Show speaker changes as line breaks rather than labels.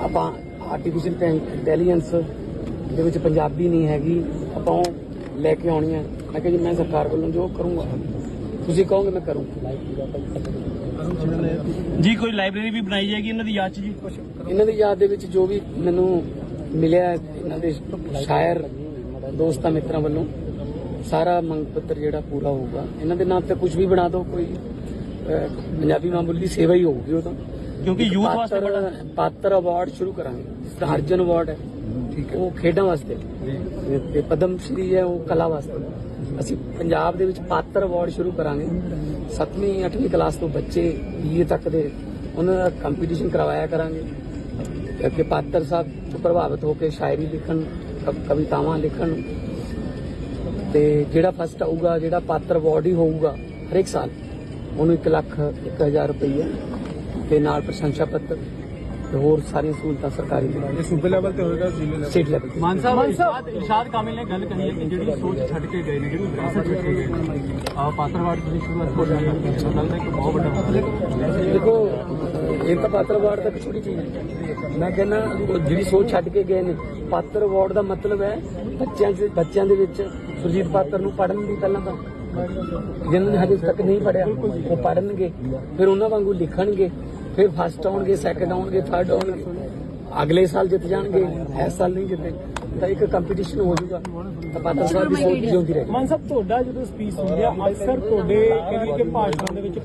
ਆਪਾਂ artificial intelligence ਦੇ ਵਿੱਚ ਪੰਜਾਬੀ ਨਹੀਂ ਹੈਗੀ ਆਪਾਂ ਉਹ ਲੈ ਕੇ ਆਉਣੀ ਹੈ। ਮੈਂ ਕਿਹਾ ਜੀ ਮੈਂ ਸਰਕਾਰ ਵੱਲੋਂ ਜੋ ਕਰੂੰਗਾ ਤੁਸੀਂ ਕਹੋਗੇ ਮੈਂ ਕਰੂੰਗਾ
ਜੀ ਕੋਈ ਲਾਇਬ੍ਰੇਰੀ ਵੀ ਬਣਾਈ ਜਾਏਗੀ ਇਹਨਾਂ ਦੀ ਯਾਦ ਚ ਜੀ?
ਇਹਨਾਂ ਦੀ ਯਾਦ ਦੇ ਵਿੱਚ ਜੋ ਵੀ ਮੈਨੂੰ ਮਿਲਿਆ ਇਹਨਾਂ ਦੇ ਸ਼ਾਇਰ ਦੋਸਤਾਂ ਮਿੱਤਰਾਂ ਵੱਲੋਂ ਸਾਰਾ ਮੰਗ ਪੱਤਰ ਜਿਹੜਾ ਪੂਰਾ ਹੋਊਗਾ। ਇਹਨਾਂ ਦੇ ਨਾਮ ਤੇ ਕੁਝ ਵੀ ਬਣਾ ਦਿਓ ਕੋਈ ਪੰਜਾਬੀ ਮਾਮੂਲੀ ਦੀ ਸੇਵਾ ਹੀ ਹੋਊਗੀ ਉਹ ਤਾਂ।
ਕਿਉਂਕਿ youth ਵਾਸਤੇ
ਪਾਤਰ-
ਬੜਾ-
ਪਾਤਰ ਅਵਾਰਡ ਸ਼ੁਰੂ ਕਰਾਂਗੇ। ਜਿਸ ਤਰ੍ਹਾਂ ਅਰਜਨ ਅਵਾਰਡ ਹੈ ਠੀਕ ਹੈ। ਉਹ ਖੇਡਾਂ ਵਾਸਤੇ। ਤੇ ਪਦਮ ਸ਼੍ਰੀ ਹੈ ਉਹ ਕਲਾ ਵਾਸਤੇ। ਅਸੀਂ ਪੰਜਾਬ ਦੇ ਵਿੱਚ ਪਾਤਰ ਅਵਾਰਡ ਸ਼ੁਰੂ ਕਰਾਂਗੇ। 7ਵੀਂ 8ਵੀਂ ਕਲਾਸ ਤੋਂ ਬੱਚੇ ਬੀਏ ਤੱਕ ਦੇ ਉਹਨਾਂ ਦਾ ਕੰਪੀਟੀਸ਼ਨ ਕਰਵਾਇਆ ਕਰਾਂਗੇ। ਕਿ ਪਾਤਰ ਸਾਹਿਬ ਤੋਂ ਪ੍ਰਭਾਵਿਤ ਹੋ ਕੇ ਸ਼ਾਇਰੀ ਲਿਖਣ ਕਵ- ਕਵਿਤਾਵਾਂ ਲਿਖਣ। ਤੇ ਜਿਹੜਾ ਫਸਟ ਆਊਗਾ ਜਿਹੜਾ ਪਾਤਰ ਅਵਾਰਡ ਹੀ ਹੋਊਗਾ ਹਰੇਕ ਸਾਲ ਉਹਨੂੰ 1 ਲੱਖ 1000 ਰੁਪਏ ਤੇ ਨਾਲ ਪ੍ਰਸ਼ੰਸਾ ਪੱਤਰ ਤੇ ਹੋਰ ਸਾਰੀਆਂ ਸਹੂਲਤਾਂ ਸਰਕਾਰੀ
ਇਹ ਸੂਬੇ ਲੈਵਲ ਤੇ ਹੋਏਗਾ ਜ਼ਿਲ੍ਹੇ ਲੈਵਲ?
ਸਟੇਟ ਲੈਵਲ ਤੇ।
ਮਾਨ ਸਾਹਿਬ ਇਰਸ਼ਾਦ ਇਰਸ਼ਾਦ ਕਾਮਿਲ ਨੇ ਗੱਲ ਕਹੀ ਹੈ ਕਿ ਜਿਹੜੀ ਸੋਚ ਛੱਡ ਕੇ ਗਏ ਨੇ ਜਿਹੜੀ ਵਿਰਾਸਤ ਛੱਡ ਕੇ ਗਏ ਨੇ ਆ ਪਾਤਰਵਾੜ ਤੁਸੀਂ ਸ਼ੁਰੂਆਤ ਹੋ ਰਹੀ ਹੈ। ਲੱਗਦਾ ਇੱਕ ਬਹੁਤ ਵੱਡਾ ਮਸਲਾ ਹੈ।
ਦੇਖੋ ਇਹ ਤਾਂ ਪਾਤਰ ਅਵਾਰਡ ਤਾਂ ਇੱਕ ਛੋਟੀ ਚੀਜ਼ ਹੈ। ਮੈਂ ਕਹਿੰਦਾ ਉਹ ਜਿਹੜੀ ਸੋਚ ਛੱਡ ਕੇ ਗਏ ਨੇ ਪਾਤਰ ਅਵਾਰਡ ਦਾ ਮਤਲਬ ਹੈ ਬੱਚਿਆਂ ਦੇ ਬੱਚਿਆਂ ਦੇ ਵਿੱਚ ਸੁਰਜੀਤ ਪਾਤਰ ਨੂੰ ਪੜ੍ਹਨ ਦੀ ਪਹਿਲਾਂ ਤਾਂ। ਜਿਨ੍ਹਾਂ ਨੇ ਹਜੇ ਤੱਕ ਨਹੀਂ ਪੜਿਆ ਉਹ ਪੜ੍ਹਨਗੇ ਫਿਰ ਉਹਨਾਂ ਵਾਂਗੂ ਲਿਖਣਗੇ। ਫਿਰ ਫਸਟ ਆਉਣਗੇ ਸੈਕੰਡ ਆਉਣਗੇ ਥਰਡ ਆਉਣਗੇ। ਅਗਲੇ ਸਾਲ ਜਿੱਤ ਜਾਣਗੇ ਇਸ ਸਾਲ ਨਹੀਂ ਜਿੱਤੇ ਤਾਂ ਇੱਕ ਕੰਪੀਟੀਸ਼ਨ ਹੋ ਜਾਊਗਾ। ਤਾਂ ਪਾਤਰ ਸਾਹਿਬ ਦੀ ਸੋਚ ਜਿਉਂਦੀ ਰਹੇਗੀ?
ਮਾਨ ਸਾਹਿਬ ਤੁਹਾਡਾ ਜਦੋਂ ਸਪੀਚ ਹੁੰਦੀ ਆ ਅਕਸਰ ਤੁਹਾਡੇ ਕਰੀਏ ਕਿ ਭਾਸ਼ਣ ਦੇ ਵਿੱਚ